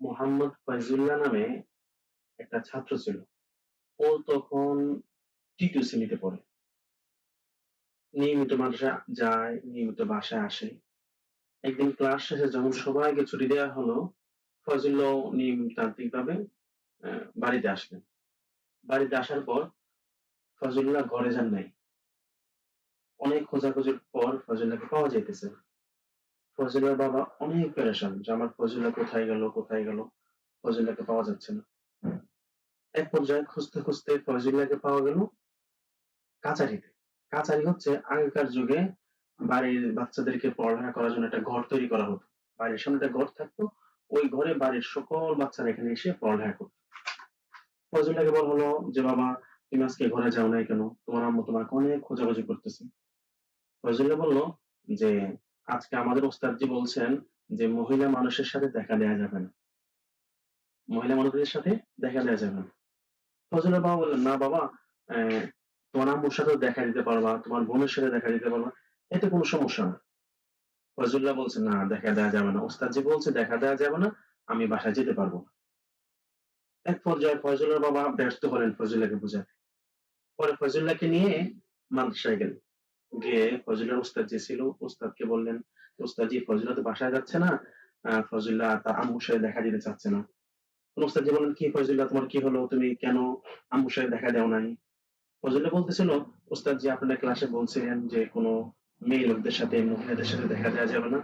মোহাম্মদ ফয়জুল্লাহ নামে একটা ছাত্র ছিল। ও তখন তৃতীয় শ্রেণীতে পড়ে। নিয়মিত মাদ্রাসা যায়, নিয়মিত বাসায় আসে। একদিন ক্লাস শেষে যখন সবাইকে ছুটি দেওয়া হলো, ফয়জুল্লাহ নিয়মতান্ত্রিক ভাবে বাড়িতে আসলেন। বাড়িতে আসার পর ফজলুল্লাহ ঘরে যান নাই। অনেক খোঁজাখুঁজির পর ফজলুল্লাহকে পাওয়া যাইতেছে। ফজলুল্লাহ বাবা অনেক পেরেশান যে আমার ফজলুল্লাহ কোথায় গেল কোথায় গেল ফজলুল্লাহকে পাওয়া যাচ্ছে না। এক পর্যায়ে খুঁজতে খুঁজতে ফজলুল্লাহকে পাওয়া গেল কাচারিতে কাচারি হচ্ছে আগেকার যুগে বাড়ির বাচ্চাদেরকে পড়ালেখা করার জন্য একটা ঘর তৈরি করা হতো। বাড়ির সামনে একটা ঘর থাকতো, ওই ঘরে বাড়ির সকল বাচ্চারা এখানে এসে পড়ালেখা করতো। ফজলুল্লাহকে বলা হলো যে, বাবা, তুমি আজকে ঘরে যাও নাই কেন? তোমার আম্মু তোমাকে অনেক খোঁজাখুঁজি করতেছে। ফজলুল্লাহ বলল যে আজকে আমাদের ওস্তাদজি বলছেন যে, মহিলা মানুষের সাথে দেখা দেয়া যাবে না। মহিলা মানুষদের সাথে দেখা দেওয়া যাবে না। ফজলুল্লাহ বাবা বললেন, না বাবা তোমার আম্মুর সাথে দেখা দিতে পারবা, তোমার বোনের সাথে দেখা দিতে পারবা। এতে কোনো সমস্যা না। ফজলুল্লাহ বলছে না, দেখা দেওয়া যাবে না। ওস্তাদজি বলছে, দেখা দেওয়া যাবে না, আমি বাসায় যেতে পারব না। এক পর্যায়ে ফজলের বাবা ব্যস্ত হলেন ফজলাকে বোঝাতে। পরে ফজলাকে নিয়ে মাদ্রাসায় গেলেন। গিয়ে ফজলের উস্তাদ যে ছিল, উস্তাদকে বললেন, উস্তাদজি ফজলা তো বাসায় যাচ্ছে না ফজল্লা তার আম্মুর সাথে দেখা দিতে চাচ্ছে না। উস্তাদজি বললেন, কি ফজল্লা তোমার কি হলো? তুমি কেন আম্মুর সাথে দেখা দেও নাই? ফজল্লা বলতেছিল, উস্তাদজি, আপনার ক্লাসে বলছিলেন যে কোনো মেয়ে লোকদের সাথে, মহিলাদের সাথে দেখা দেওয়া যাবে না।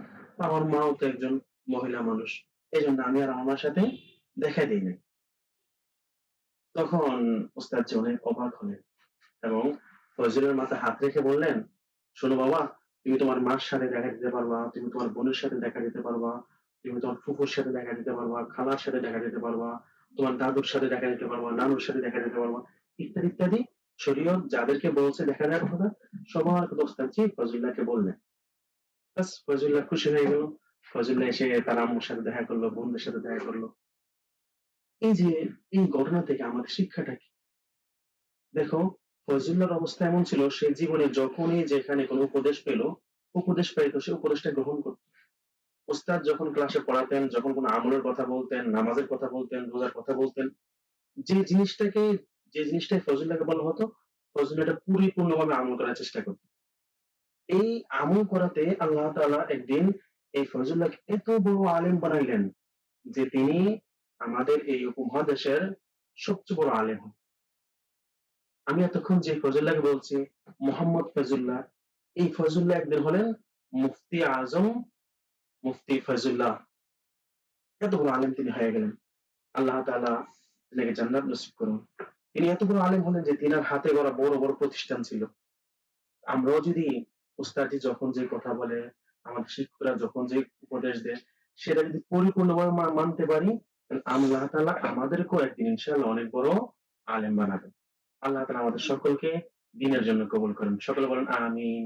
আমার মাও তো একজন মহিলা মানুষ এই জন্য আমি আর আমার সাথে দেখা দিই নাই। তখন ওস্তাদ অনেক অবাক হলেন এবং ফজলের মাথায় হাত রেখে বললেন শোনো বাবা, তুমি তোমার মার সাথে দেখা দিতে পারবা, তুমি তোমার বোনের সাথে দেখা দিতে পারবা, তুমি তোমার ফুফুর সাথে দেখা দিতে পারবা, খালার সাথে দেখা দিতে পারবা, তোমার দাদুর সাথে দেখা দিতে পারবা, নানুর সাথে দেখা দিতে পারবা, ইত্যাদি ইত্যাদি। শরীয়ত যাদেরকে বলছে, দেখা দেওয়ার কথা, সবার ওস্তাদজি ফজুল্লাহকে বললেন বাস ফজুল্লাহ খুশি হয়ে গেল। ফজুল্লাহ এসে তার আম্মুর সাথে দেখা করল, বোনদের সাথে দেখা করল। এই যে, এই ঘটনা থেকে আমাদের শিক্ষাটা কি? দেখো ফজলুল্লাহর অবস্থা এমন ছিল, সে জীবনে যখনই যেখানে কোনো উপদেশ পেল, উপদেশ পাইত, সে উপদেশটা গ্রহণ করত। ওস্তাদ যখন ক্লাসে পড়াতেন, যখন কোনো আমলের কথা বলতেন, নামাজের কথা বলতেন, রোজার কথা বলতেন, যে জিনিসটাকে, যে জিনিসটাই ফজলুল্লাহকে বলা হতো ফজলুল্লাহটা পরিপূর্ণভাবে আমল করার চেষ্টা করত। এই আমল করাতে আল্লাহ তাআলা একদিন এই ফজলুল্লাহকে এত বড় আলেম বানাইলেন যে তিনি আমাদের এই উপমহাদেশের সবচেয়ে বড় আলেম আমি এতক্ষণ যে ফজুল্লাহকে বলছি, মোহাম্মদ ফজুল্লাহ, এই ফজুল্লাহ একদিন হলেন মুফতি আজম, মুফতি ফজুল্লাহ। এত বড় আলেম তিনি হয়ে গেলেন। আল্লাহ তালা তিনাকে জান্নাত নসিব করুন। তিনি এত বড় আলেম হলেন যে তিনার হাতে গড়া বড় বড় প্রতিষ্ঠান ছিল। আমরাও যদি উস্তাদি যখন যে কথা বলে, আমাদের শিক্ষকরা যখন যে উপদেশ দেয়, সেটা যদি পরিপূর্ণভাবে মানতে পারি আল্লাহ তালা আমাদেরকেও একদিন ইনশাল্লাহ অনেক বড় আলেম বানাবেন। আল্লাহ তালা আমাদের সকলকে দিনের জন্য কবুল করেন। সকলে বলেন আমিন।